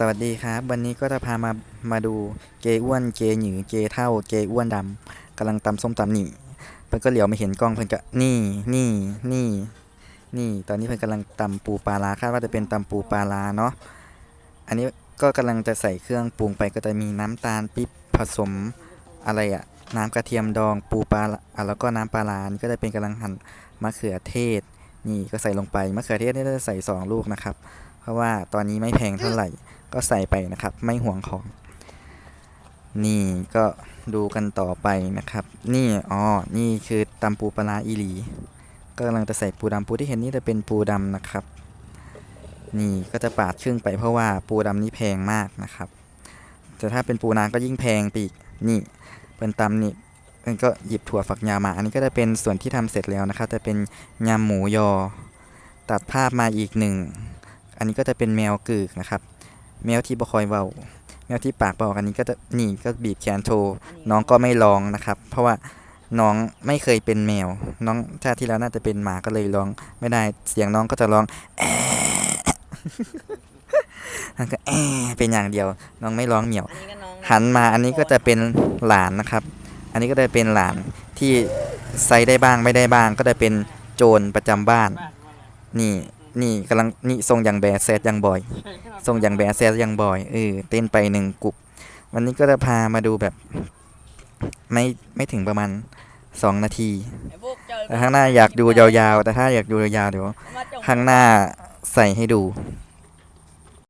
สวัสดีครับ วันนี้ก็จะพามามาดูเกอ้วนเกหยือเกเท่าเกอ้วนดำกำลังตำส้มตำนี่เพิ่นก็เหลียวมาเห็นกล้องเพิ่นก็นี่นี่นี่นี่ ตอนนี้เพิ่นกำลังตำปูปลาร้าคาดว่าจะเป็นตำปูปลาร้าเนาะอันนี้ก็กำลังจะใส่เครื่องปรุงไปก็จะมีน้ำตาลปิ๊บผสมอะไรอะน้ำกระเทียมดองปูปลาอะแล้วก็น้ำปลาร้านี่ก็จะเป็นกำลังหั่นมะเขือเทศ นี่ก็ใส่ลงไปมะเขือเทศนี่จะใส่สองลูกนะครับ เพราะว่าตอนนี้ไม่แพงเท่าไหร่ ก็ใส่ไปนะครับ ไม่ห่วงของ นี่ก็ดูกันต่อไปนะครับ นี่อ๋อนี่คือตำปูปลาอีหลีก็กำลังจะใส่ปูดำปูที่เห็นนี่จะเป็นปูดำนะครับ นี่ก็จะปาดครึ่งไปเพราะว่าปูดำนี่แพงมากนะครับ แต่ถ้าเป็นปูนาก็ยิ่งแพงปีกนี่เป็นตำนี่ มันก็หยิบถั่วฝักยาวมา อันนี้ก็จะเป็นส่วนที่ทำเสร็จแล้วนะครับ จะเป็นยำหมูยอ ตัดภาพมาอีกหนึ่ง อันนี้ก็จะเป็นแมวกึกนะครับ แมวที่บคอยเว้าแมวที่ปากบอกอันนี้ก็จะนี่ก็บีบแขนโชว์น้องก็ไม่ร้องนะครับ เพราะว่าน้องไม่เคยเป็นแมว น้องชาติที่แล้วน่าจะเป็นหมาก็เลยร้อง ไม่ได้ เสียงน้องก็จะร้องแอะแล้วก็แอะเป็นอย่างเดียว น้องไม่ร้องเหมียวอันนี้ก็น้องหันมาอันนี้ก็จะเป็นหลานนะครับ อันนี้ก็จะเป็นหลานที่ใส่ได้บ้างไม่ได้บ้าง ก็จะเป็นโจรประจำบ้าน นี่นี่กำลังนี่ทรงอย่างแบแซดอย่างบ่อยทรงอย่างแบแซดอย่างบ่อยเออเต้นไปหนึ่งกลุ่มวันนี้ก็จะพามาดูแบบ ไม่ไม่ถึงประมาณสองนาทีแต่ข้างหน้าอยากดูยาวๆ แต่ถ้าอยากดูยาวๆเดี๋ยวข้างหน้าใส่ให้ดู